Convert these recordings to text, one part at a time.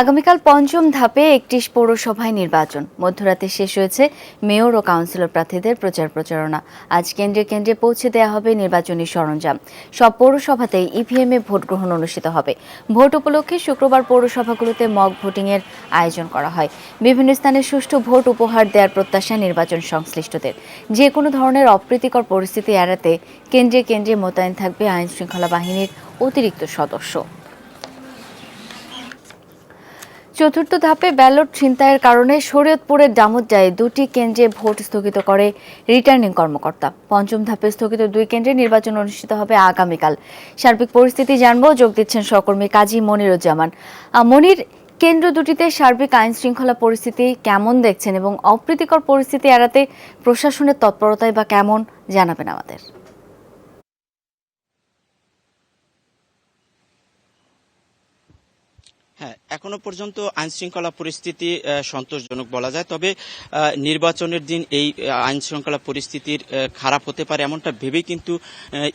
আগামীকাল পঞ্চম ধাপে একত্রিশ পৌরসভায় নির্বাচন। মধ্যরাতে শেষ হয়েছে মেয়র ও কাউন্সিলর প্রার্থীদের প্রচার প্রচারণা। আজ কেন্দ্রে কেন্দ্রে পৌঁছে দেওয়া হবে নির্বাচনী সরঞ্জাম। সব পৌরসভাতেই ইভিএম এ ভোট গ্রহণ অনুষ্ঠিত হবে। ভোট উপলক্ষে শুক্রবার পৌরসভাগুলোতে মক ভোটিং এর আয়োজন করা হয়। বিভিন্ন স্থানে সুষ্ঠু ভোট উপহার দেওয়ার প্রত্যাশা নির্বাচন সংশ্লিষ্টদের। যে কোনো ধরনের অপ্রীতিকর পরিস্থিতি এড়াতে কেন্দ্রে কেন্দ্রে মোতায়েন থাকবে আইন শৃঙ্খলা বাহিনীর অতিরিক্ত সদস্য। চতুর্থ ধাপে ব্যালট ছিনতাইয়ের কারণে শরীয়তপুরের ডামুড্ডায় দুটি কেন্দ্রে ভোট স্থগিত করে রিটার্নিং কর্মকর্তা। পঞ্চম ধাপে স্থগিত দুই কেন্দ্রে নির্বাচন অনুষ্ঠিত হবে আগামীকাল। সার্বিক পরিস্থিতি জানব, যোগ দিচ্ছেন সহকর্মী কাজী মনিরুজ্জামান। মনির, কেন্দ্র দুটিতে সার্বিক আইন শৃঙ্খলা পরিস্থিতি কেমন দেখছেন এবং অপ্রীতিকর পরিস্থিতি এড়াতে প্রশাসনের তৎপরতায় বা কেমন জানাবেন আমাদের? হ্যাঁ এখনও পর্যন্ত আইন শৃঙ্খলা পরিস্থিতি সন্তোষজনক বলা যায়। তবে নির্বাচনের দিন এই আইন শৃঙ্খলা পরিস্থিতির খারাপ হতে পারে এমনটা ভেবেই কিন্তু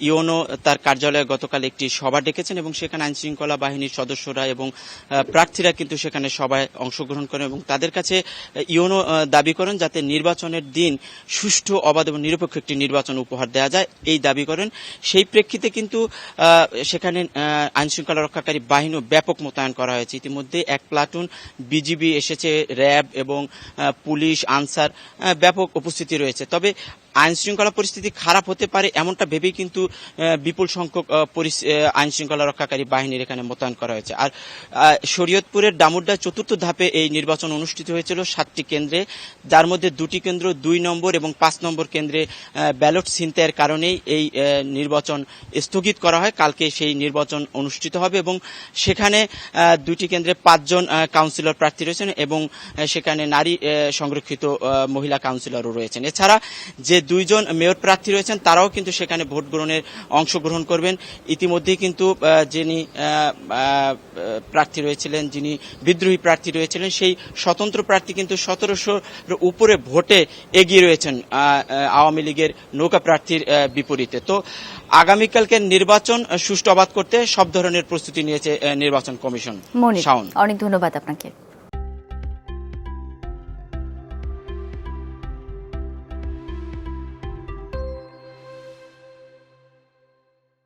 ইওনো তার কার্যালয়ে গতকাল একটি সভা ডেকেছেন এবং সেখানে আইন শৃঙ্খলা বাহিনীর সদস্যরা এবং প্রার্থীরা কিন্তু সেখানে সবাই অংশগ্রহণ করেন এবং তাদের কাছে ইওনো দাবি করেন যাতে নির্বাচনের দিন সুষ্ঠু, অবাধ এবং নিরপেক্ষ একটি নির্বাচন উপহার দেওয়া যায়। এই দাবি করেন। সেই প্রেক্ষিতে কিন্তু সেখানে আইন শৃঙ্খলা রক্ষাকারী বাহিনীও ব্যাপক মোতায়েন করা হয়েছে। ইতিমধ্যে এক প্লাটুন বিজিবি এসেছে র্যাব এবং পুলিশ আনসার ব্যাপক উপস্থিতি রয়েছে। তবে আইন শৃঙ্খলা পরিস্থিতি খারাপ হতে পারে এমনটা ভেবেই কিন্তু বিপুল সংখ্যক আইন শৃঙ্খলা রক্ষাকারী বাহিনীর এখানে মোতায়েন করা হয়েছে। আর শরীয়তপুরের ডামুড্ডা চতুর্থ ধাপে এই নির্বাচন অনুষ্ঠিত হয়েছিল সাতটি কেন্দ্রে। যার মধ্যে দুটি কেন্দ্র দুই নম্বর এবং পাঁচ নম্বর কেন্দ্রে ব্যালট ছিনতাইয়ের কারণেই এই নির্বাচন স্থগিত করা হয়। কালকে সেই নির্বাচন অনুষ্ঠিত হবে এবং সেখানে আহ, দুটি কেন্দ্রে পাঁচজন কাউন্সিলর প্রার্থী রয়েছেন এবং সেখানে নারী সংরক্ষিত মহিলা কাউন্সিলরও রয়েছেন। এছাড়া যে দুইজন মেয়র প্রার্থী রয়েছেন, তারাও কিন্তু সেখানে ভোট গ্রহণের অংশগ্রহণ করবেন। ইতিমধ্যেই কিন্তু যিনি প্রার্থী রয়েছিলেন, যিনি বিদ্রোহী প্রার্থী রয়েছিলেন, সেই স্বতন্ত্র প্রার্থী কিন্তু সতেরোশোর উপরে ভোটে এগিয়ে রয়েছেন আওয়ামী লীগের নৌকা প্রার্থীর বিপরীতে। তো আগামীকালকে নির্বাচন সুষ্ঠু অবাধ করতে সব ধরনের প্রস্তুতি নিয়েছে নির্বাচন কমিশন। শাওন। অনেক ধন্যবাদ আপনাকে।